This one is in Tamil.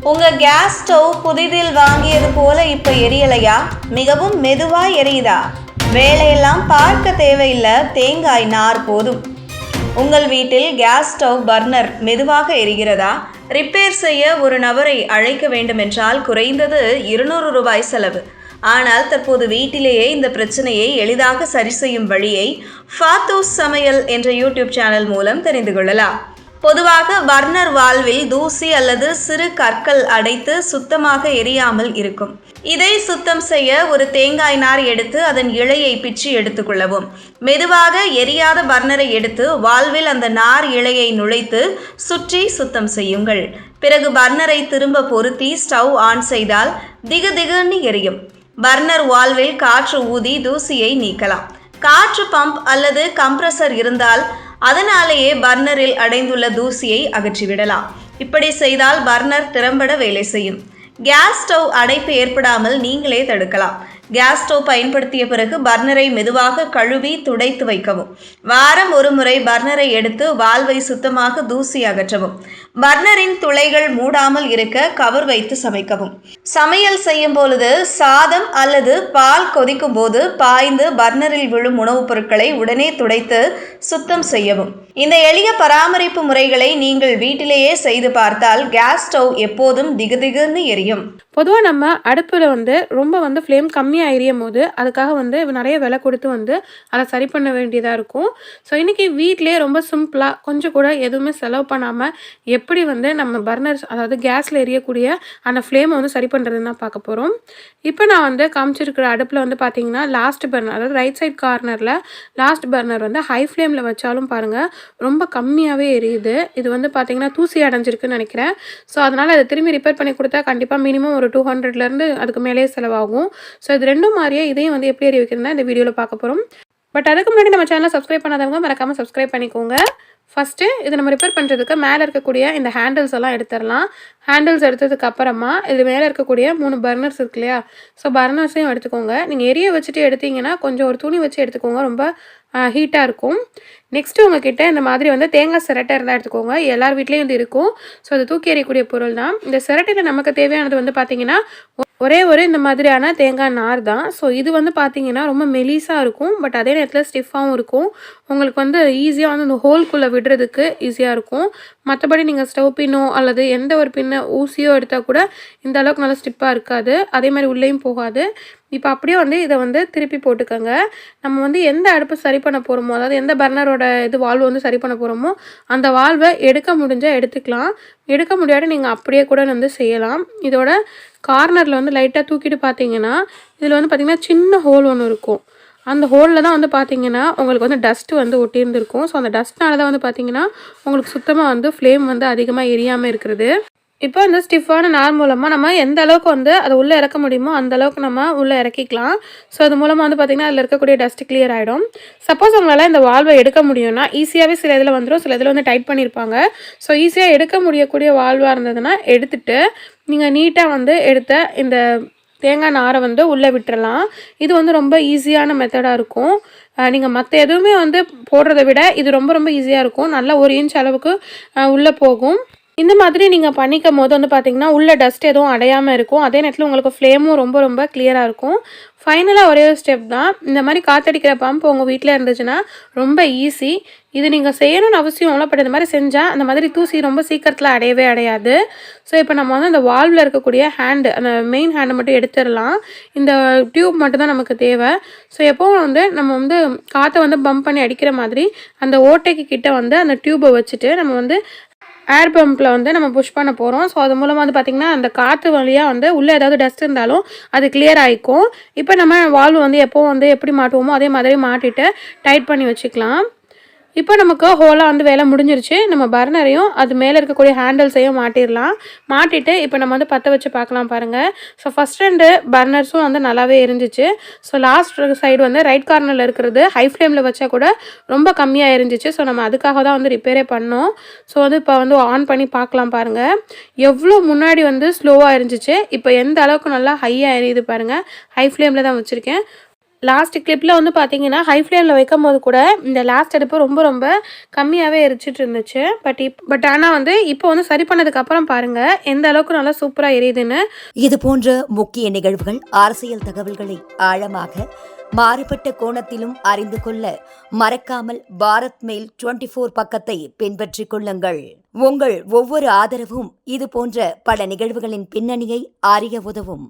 உங்க கேஸ் ஸ்டவ் புதிதில் வாங்கியது போல இப்ப எரியலையா? மிகவும் மெதுவா எரியுதா? வேலையெல்லாம் பார்க்க தேவையில்லை தேங்காய் நார் போதும். உங்கள் வீட்டில் கேஸ் ஸ்டவ் பர்னர் மெதுவாக எரிகிறதா? ரிப்பேர் செய்ய ஒரு நபரை அழைக்க வேண்டுமென்றால் குறைந்தது இருநூறு ரூபாய் செலவு. ஆனால் தற்போது வீட்டிலேயே இந்த பிரச்சனையை எளிதாக சரி செய்யும் வழியை ஃபாத்தூஸ் சமையல் என்ற யூடியூப் சேனல் மூலம் தெரிந்து கொள்ளலாம். பொதுவாக பர்னர் வால்வில் தூசி அல்லது சிறு கற்கள் அடைத்து சுத்தமாக எரியாமல் இருக்கும். இதை சுத்தம் செய்ய ஒரு தேங்காய் நார் எடுத்து அதன் இலையை பிச்சு எடுத்துக்கொள்ளவும் மெதுவாக எரியாத பர்னரை எடுத்து வால்வில் அந்த நார் இலையை நுழைத்து சுற்றி சுத்தம் செய்யுங்கள். பிறகு பர்னரை திரும்ப பொருத்தி ஸ்டவ் ஆன் செய்தால் திகு திகுன்னு எரியும். பர்னர் வால்வில் காற்று ஊதி தூசியை நீக்கலாம். காற்று பம்ப் அல்லது கம்ப்ரஸர் இருந்தால் அதனாலேயே பர்னரில் அடைந்துள்ள தூசியை அகற்றிவிடலாம். இப்படி செய்தால் பர்னர் திறம்பட வேலை செய்யும். கேஸ் ஸ்டவ் அடைப்பு ஏற்படாமல் நீங்களே தடுக்கலாம். கேஸ் ஸ்டவ் பயன்படுத்திய பிறகு பர்னரை மெதுவாக கழுவி துடைத்து வைக்கவும். வாரம் ஒரு முறை பர்னரை எடுத்து வால்வை சுத்தமாக தூசி அகற்றவும். பர்னரின் துளைகள் மூடாமல் இருக்க கவர் வைத்து சமைக்கவும். சமையல் செய்யும் பொழுது சாதம் அல்லது பால் கொதிக்கும் போது பாய்ந்து பர்னரில் விழும் உணவுப் பொருட்களை உடனே துடைத்து சுத்தம் செய்யவும். இந்த எளிய பராமரிப்பு முறைகளை நீங்கள் வீட்டிலேயே செய்து பார்த்தால் கேஸ் ஸ்டவ் எப்போதும் திகுதிகுன்னு எரியும். பொதுவாக நம்ம அடுப்பில் வந்து ரொம்ப வந்து ஃப்ளேம் கம்மியாக எரியும் போது அதுக்காக வந்து நிறைய விலை கொடுத்து வந்து அதை சரி பண்ண வேண்டியதாக இருக்கும். ஸோ இன்றைக்கி வீட்டிலே ரொம்ப சிம்பிளாக கொஞ்சம் கூட எதுவுமே செலவு பண்ணாமல் எப்படி வந்து நம்ம பர்னர்ஸ் அதாவது கேஸில் எரியக்கூடிய அந்த ஃப்ளேமை வந்து சரி பண்ணுறதுன்னு தான் பார்க்க போகிறோம் இப்போ நான் வந்து காமிச்சிருக்கிற அடுப்பில் வந்து பார்த்தீங்கன்னா லாஸ்ட் பர்னர் அதாவது ரைட் சைட் கார்னரில் லாஸ்ட் பர்னர் வந்து ஹை ஃப்ளேமில் வச்சாலும் பாருங்கள் ரொம்ப கம்மியாகவே எரியுது. இது வந்து பார்த்தீங்கன்னா தூசி அடைஞ்சிருக்குன்னு நினைக்கிறேன். ஸோ அதனால் அதை திரும்பி ரிப்பேர் பண்ணி கொடுத்தா கண்டிப்பாக மினிமம் ஒரு டூ ஹண்ட்ரட்லேருந்து அதுக்கு மேலே செலவாகும். ஸோ இது ரெண்டும் மாதிரியே இதையும் வந்து எப்படி எரிய வைக்கிறதுனா இந்த வீடியோவில் பார்க்க போகிறோம் பட் அதுக்கு முன்னாடி நம்ம சேனலை சப்ஸ்கிரைப் பண்ணாதவங்க மறக்காமல் சப்ஸ்கிரைப் பண்ணிக்கோங்க. ஃபஸ்ட்டு இது நம்ம ரிப்பேர் பண்ணுறதுக்கு மேலே இருக்கக்கூடிய இந்த ஹேண்டில்ஸ் எல்லாம் எடுத்துடலாம். ஹேண்டில்ஸ் எடுத்ததுக்கு அப்புறமா இது மேலே இருக்கக்கூடிய மூணு பர்னர்ஸ் இருக்கு இல்லையா? ஸோ பர்னர்ஸையும் எடுத்துக்கோங்க. நீங்கள் எரிய வச்சுட்டு எடுத்தீங்கன்னா கொஞ்சம் ஒரு துணி வச்சு எடுத்துக்கோங்க. ரொம்ப ஹீட்டாக இருக்கும். நெக்ஸ்ட்டு உங்ககிட்ட இந்த மாதிரி வந்து தேங்காய் சிரட்டை இருந்தால் எடுத்துக்கோங்க. எல்லார் வீட்லேயும் இது இருக்கும். ஸோ அது தூக்கி எறியக்கூடிய பொருள் தான் இந்த சிரட்டையில் நமக்கு தேவையானது வந்து பார்த்திங்கன்னா ஒரே ஒரு இந்த மாதிரியான தேங்காய் நார் தான். ஸோ இது வந்து பார்த்தீங்கன்னா ரொம்ப மெலிசாக இருக்கும். பட் அதே நேரத்தில் ஸ்டிஃபாகவும் இருக்கும். உங்களுக்கு வந்து ஈஸியாக வந்து இந்த ஹோல்குள்ளே விடுறதுக்கு ஈஸியாக இருக்கும். மற்றபடி நீங்கள் ஸ்டவ் பின்னோ அல்லது எந்த ஒரு பின்ன ஊசியோ எடுத்தால் கூட இந்த அளவுக்கு நல்லா ஸ்டிப்பாக இருக்காது. அதே மாதிரி உள்ளேயும் போகாது. இப்போ அப்படியே வந்து இதை வந்து திருப்பி போட்டுக்கோங்க. நம்ம வந்து எந்த அடுப்பு சரி பண்ண போகிறோமோ அதாவது எந்த பர்னரோட இது வால்வு வந்து சரி பண்ண போகிறோமோ அந்த வால்வை எடுக்க முடிஞ்சால் எடுத்துக்கலாம். எடுக்க முடியாத நீங்கள் அப்படியே கூட வந்து செய்யலாம். இதோட கார்னரில் வந்து லைட்டாக தூக்கிட்டு பார்த்தீங்கன்னா இதில் வந்து பார்த்திங்கன்னா சின்ன ஹோல் ஒன்று இருக்கும். அந்த ஹோலில் தான் வந்து பார்த்தீங்கன்னா உங்களுக்கு வந்து டஸ்ட்டு வந்து ஒட்டியிருந்துருக்கும். ஸோ அந்த டஸ்ட்னால தான் வந்து பார்த்தீங்கன்னா உங்களுக்கு சுத்தமாக வந்து ஃப்ளேம் வந்து அதிகமாக எரியாமல் இருக்கிறது. இப்போ இந்த ஸ்டிஃபான நார் மூலமாக நம்ம எந்த அளவுக்கு வந்து அதை உள்ளே இறக்க முடியுமோ அந்த அளவுக்கு நம்ம உள்ளே இறக்கிக்கலாம். ஸோ அது மூலமாக வந்து பார்த்திங்கன்னா அதில் இருக்கக்கூடிய டஸ்ட் கிளியர் ஆகிடும் சப்போஸ் உங்களால் இந்த வால்வை எடுக்க முடியும்னா ஈஸியாகவே சில இதில் வந்துடும் சில இதில் வந்து டைட் பண்ணியிருப்பாங்க ஸோ ஈஸியாக எடுக்க முடியக்கூடிய வால்வாக இருந்ததுன்னா எடுத்துட்டு நீங்கள் நீட்டாக வந்து எடுத்த இந்த தேங்காய் நாரை வந்து உள்ளே விட்டுறலாம். இது வந்து ரொம்ப ஈஸியான மெத்தடாக இருக்கும். நீங்கள் மற்ற எதுவுமே வந்து போடுறத விட இது ரொம்ப ரொம்ப ஈஸியாக இருக்கும். நல்லா ஒரு இன்ச் அளவுக்கு உள்ளே போகும். இந்த மாதிரி நீங்கள் பண்ணிக்கும் போது வந்து பார்த்தீங்கன்னா உள்ள டஸ்ட் எதுவும் அடையாமல் இருக்கும். அதே நேரத்தில் உங்களுக்கு ஃப்ளேமும் ரொம்ப ரொம்ப கிளியராக இருக்கும். ஃபைனலாக ஒரே ஒரு ஸ்டெப் தான். இந்த மாதிரி காத்தடிக்கிற பம்ப் உங்கள் வீட்டில் இருந்துச்சுன்னா ரொம்ப ஈஸி இது நீங்கள் செய்யணும்னு அவசியம் இல்லை பட் இந்த மாதிரி செஞ்சால் அந்த மாதிரி தூசி ரொம்ப சீக்கிரத்தில் அடையவே அடையாது. ஸோ இப்போ நம்ம வந்து அந்த வால்வில் இருக்கக்கூடிய ஹேண்டு அந்த மெயின் ஹேண்டை மட்டும் எடுத்துடலாம். இந்த டியூப் மட்டும் தான் நமக்கு தேவை. ஸோ எப்போவும் வந்து நம்ம வந்து காற்றை வந்து பம்ப் பண்ணி அடிக்கிற மாதிரி அந்த ஓட்டைக்கு கிட்டே வந்து அந்த டியூப்பை வச்சுட்டு நம்ம வந்து ஏர் பம்பில் வந்து நம்ம புஷ் பண்ண போகிறோம் ஸோ அது மூலமாக வந்து பார்த்திங்கன்னா அந்த காற்று வழியாக வந்து உள்ளே ஏதாவது டஸ்ட் இருந்தாலும் அது கிளியர் ஆகிக்கும் இப்போ நம்ம வால்வ் வந்து எப்போ வந்து எப்படி மாட்டுவோமோ அதே மாதிரி மாட்டிட்டு டைட் பண்ணி வச்சுக்கலாம். இப்போ நமக்கு ஹோலாக வந்து வேலை முடிஞ்சிருச்சு. நம்ம பர்னரையும் அது மேலே இருக்கக்கூடிய ஹேண்டில்ஸையும் மாட்டிடலாம். மாட்டிட்டு இப்போ நம்ம வந்து பற்ற வச்சு பார்க்கலாம் பாருங்கள் ஸோ ஃபஸ்ட் ரெண்டு பர்னர்ஸும் வந்து நல்லாவே இருந்துச்சு. ஸோ லாஸ்ட் சைடு வந்து ரைட் கார்னரில் இருக்கிறது ஹை ஃப்ளேமில் வச்சா கூட ரொம்ப கம்மியாக இருந்துச்சு. ஸோ நம்ம அதுக்காக தான் வந்து ரிப்பேரே பண்ணோம். ஸோ வந்து இப்போ வந்து ஆன் பண்ணி பார்க்கலாம் பாருங்கள் எவ்வளோ முன்னாடி வந்து ஸ்லோவாக இருந்துச்சு. இப்போ எந்த அளவுக்கு நல்லா ஹையாக எரியுது பாருங்கள் ஹை ஃப்ளேமில் தான் வச்சுருக்கேன். லாஸ்ட் கிளிப்பில் வந்து பார்த்தீங்கன்னா ஹை ஃப்ளேமில் வைக்கும் போது கூட இந்த லாஸ்ட் அடுப்பு ரொம்ப ரொம்ப கம்மியாகவே எரிச்சிட்டு இருந்துச்சு. பட் இப் பட் ஆனால் வந்து இப்போ வந்து சரி பண்ணதுக்கப்புறம் பாருங்கள் எந்த அளவுக்கு நல்லா சூப்பராக எரியுதுன்னு. இது போன்ற முக்கிய நிகழ்வுகள் அரசியல் தகவல்களை ஆழமாக மாறுபட்ட கோணத்திலும் அறிந்து கொள்ள மறக்காமல் பாரத் மெயில் 24 ஃபோர் பக்கத்தை பின்பற்றிக் கொள்ளுங்கள். உங்கள் ஒவ்வொரு ஆதரவும் இது போன்ற பல நிகழ்வுகளின் பின்னணியை அறிய உதவும்.